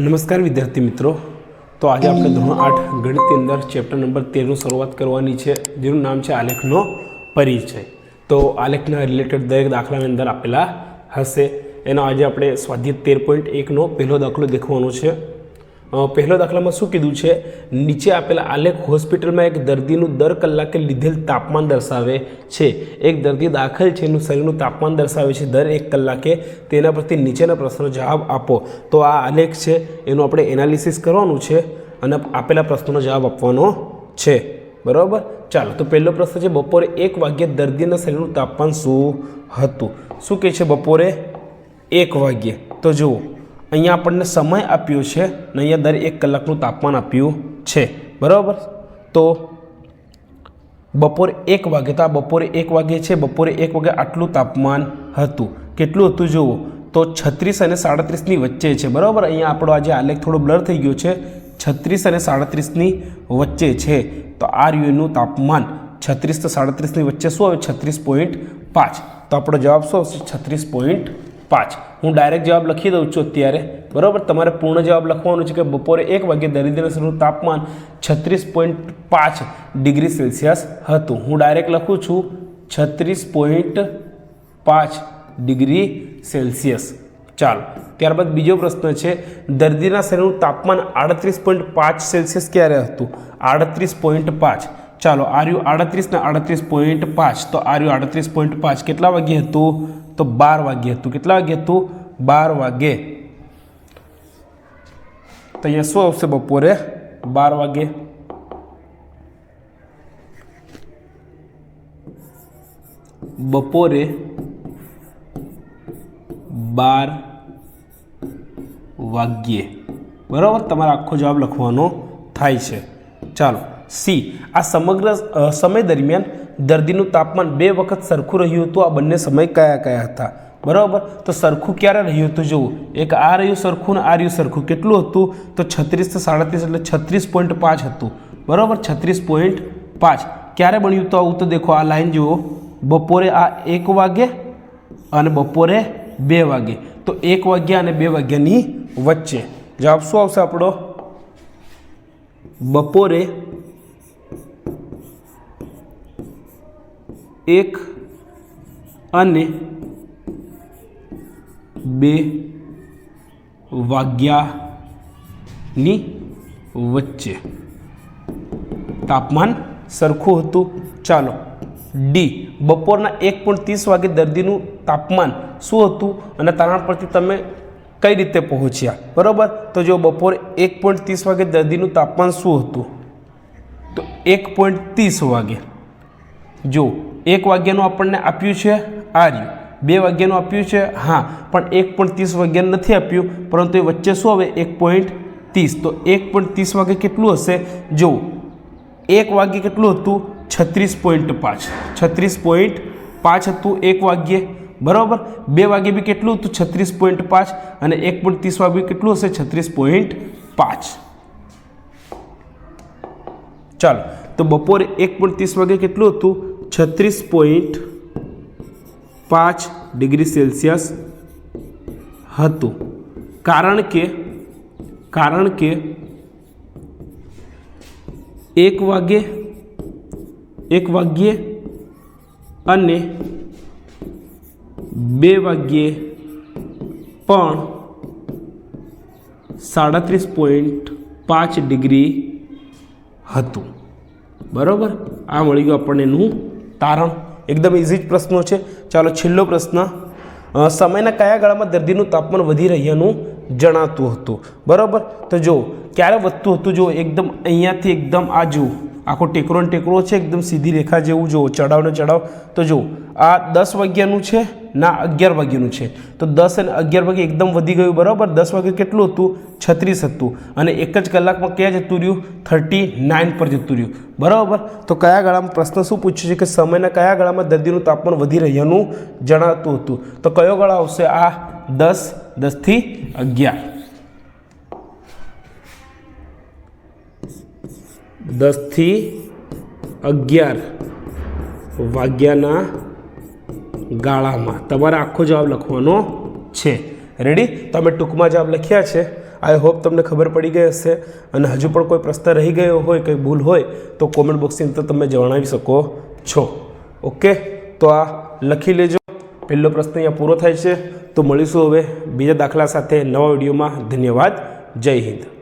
નમસ્કાર વિદ્યાર્થી મિત્રો. તો આજે આપણે ધોરણ આઠ ગણિતની અંદર ચેપ્ટર નંબર તેરનું શરૂઆત કરવાની છે, જેનું નામ છે આલેખનો પરિચય. તો આલેખના રિલેટેડ દરેક દાખલાની અંદર આપેલા હશે. એનો આજે આપણે સ્વાધ્યાય તેર પોઈન્ટ એકનો પહેલો દાખલો દેખવાનો છે. પહેલો દાખલામાં શું કીધું છે? નીચે આપેલા આલેખ હોસ્પિટલમાં એક દર્દીનું દર કલાકે લીધેલ તાપમાન દર્શાવે છે. એક દર્દી દાખલ છે, એનું શરીરનું તાપમાન દર્શાવે છે, દર એક કલાકે. તેના પરથી નીચેના પ્રશ્નનો જવાબ આપો. તો આ આલેખ છે, એનું આપણે એનાલિસિસ કરવાનું છે અને આપેલા પ્રશ્નોનો જવાબ આપવાનો છે. બરાબર? ચાલો, તો પહેલો પ્રશ્ન છે, બપોરે એક વાગ્યે દર્દીના શરીરનું તાપમાન શું હતું? શું કહે છે, બપોરે એક વાગ્યે? તો જુઓ. અહીંયા આપણને સમય આપ્યો છે અને અહીંયા દર એક કલાકનું તાપમાન આપ્યું છે. બરાબર? તો બપોરે એક વાગે, તો આ બપોરે એક વાગે છે, બપોરે એક વાગે આટલું તાપમાન હતું. કેટલું હતું જુઓ, તો છત્રીસ અને સાડત્રીસની વચ્ચે છે. બરાબર? અહીંયા આપણો આજે આલેખ થોડો બ્લર થઈ ગયો છે. છત્રીસ અને સાડત્રીસની વચ્ચે છે. તો આ યુએનું તાપમાન. છત્રીસ તો સાડત્રીસની વચ્ચે શું આવે? છત્રીસ પોઈન્ટ પાંચ. તો આપણો જવાબ શું આવશે? છત્રીસ પોઈન્ટ પાંચ. હું ડાયરેક્ટ જવાબ લખી દઉં છું અત્યારે. બરાબર? તમારે પૂર્ણ જવાબ લખવાનો છે કે બપોરે એક વાગે દરિદ્રનું તાપમાન છત્રીસ પોઈન્ટ પાંચ ડિગ્રી સેલ્સિયસ હતું. હું ડાયરેક્ટ લખું છું છત્રીસ પોઈન્ટ પાંચ ડિગ્રી સેલ્સિયસ. ચાલો, ત્યારબાદ બીજો પ્રશ્ન છે, દર્દીના શરીરનું તાપમાન આડત્રીસ પોઈન્ટ પાંચ સેલ્સિયસ ક્યારે હતું? આડત્રીસ પોઈન્ટ પાંચ. ચાલો, આર્યુ આડત્રીસના આડત્રીસ પોઈન્ટ પાંચ. તો આર્યુ આડત્રીસ પોઈન્ટ પાંચ કેટલા વાગ્યે હતું? તો બાર વાગ્યે હતું. કેટલા વાગ્યે હતું? બાર વાગે. તો અહીંયા શું આવશે બપોરે? બાર વાગે. બપોરે બાર વાગ્યે. બરાબર? તમારે આખો જવાબ લખવાનો થાય છે. ચાલો. સી. આ સમગ્ર સમય દરમિયાન દર્દીનું તાપમાન બે વખત સરખું રહ્યું હતું. આ બંને સમય કયા કયા હતા? બરાબર? તો સરખું ક્યારે રહ્યું હતું જુઓ? એક આ રહ્યું સરખું ને આ રહ્યું સરખું. કેટલું હતું? તો છત્રીસથી સાડત્રીસ એટલે છત્રીસ પોઈન્ટ પાંચ હતું. બરાબર? છત્રીસ પોઈન્ટ પાંચ. ક્યારે બન્યું તો આવું? તો દેખો આ લાઈન જુઓ. બપોરે આ એક વાગે અને બપોરે બે વાગે. તો એક વાગ્યા અને બે વાગ્યાની વચ્ચે. જવાબ શું આવશે આપણો? બપોરે એક અને બે વાગ્યાની વચ્ચે. તાપમાન સરખું હતું. ચાલો. ડી બપોરના એક પોઈન્ટ ત્રીસ વાગે દર્દીનું તાપમાન શું હતું અને તારણ પરથી તમે કઈ રીતે પહોંચ્યા? બરાબર? તો જો બપોરે એક પોઈન્ટ ત્રીસ વાગે દર્દીનું તાપમાન શું હતું? તો એક પોઈન્ટ ત્રીસ વાગે. જો એક વાગ્યાનું આપણને આપ્યું છે આ બે વાગ્યાનું આપ્યું છે હા, પણ એક પોઈન્ટ ત્રીસ વાગ્યાનું નથી આપ્યું, પરંતુ એ વચ્ચે શું આવે? એક પોઈન્ટ ત્રીસ. તો એક પોઈન્ટ ત્રીસ વાગે કેટલું હશે? જો એક વાગ્યે કેટલું હતું? છત્રીસ પોઈન્ટ પાંચ. છત્રીસ પોઈન્ટ પાંચ હતું એક વાગ્યે. બરાબર? બે વાગે બી કેટલું હતું? છત્રીસ પોઈન્ટ પાંચ. અને એક પોઈન્ટ ત્રીસ વાગે કેટલું હશે? છત્રીસ પોઈન્ટ પાંચ. ચાલો. તો બપોરે એક પોઈન્ટ ત્રીસ વાગે કેટલું હતું? છત્રીસ પોઈન્ટ પાંચ ડિગ્રી સેલ્સિયસ હતું. કારણ કે કારણ કે એક વાગે એક વાગ્યે અને બે વાગ્યે પણ સાડત્રીસ પોઈન્ટ પાંચ ડિગ્રી હતું. બરાબર? આ મળી ગયું આપણને એનું તારણ. એકદમ ઇઝી જ પ્રશ્નો છે. ચાલો છેલ્લો પ્રશ્ન. સમયના કયા ગાળામાં દર્દીનું તાપમાન વધી રહ્યાનું જણાતું હતું? બરાબર? તો જો, ક્યારે વધતું હતું? જો, એકદમ અહીંયાથી એકદમ આ જુઓ આખો ટેકરો ને ટેકરો છે, એકદમ સીધી રેખા જેવું જુઓ ચડાવ ને ચડાવ તો જુઓ, આ દસ વાગ્યાનું છે, ના, અગિયાર વાગ્યાનું છે. તો દસ અને અગિયાર વાગે એકદમ વધી ગયું, બરાબર? દસ વાગે કેટલું હતું? છત્રીસ હતું. અને એક જ કલાકમાં ક્યાં જતું રહ્યું? થર્ટી નાઇન પર જતું રહ્યું. બરાબર? તો કયા ગાળામાં? પ્રશ્ન શું પૂછ્યું છે કે સમયના કયા ગાળામાં દર્દીનું તાપમાન વધી રહ્યાનું જણાતું હતું? તો કયો ગાળો આવશે? આ દસ, દસથી અગિયાર. દસથી અગિયાર વાગ્યાના ગાળામાં. તમારે આખો જવાબ લખવાનો છે. રેડી તમે ટૂંકમાં જવાબ લખ્યા છે. આઈ હોપ તમને ખબર પડી ગઈ હશે અને હજુ પણ કોઈ પ્રશ્ન રહી ગયો હોય, કંઈ ભૂલ હોય, તો કોમેન્ટ બોક્સની અંદર તમે જણાવી શકો છો. ઓકે તો આ લખી લેજો. પહેલો પ્રશ્ન અહીંયા પૂરો થાય છે. તો મળીશું હવે બીજા દાખલા સાથે નવા વિડીયોમાં. ધન્યવાદ. જય હિન્દ.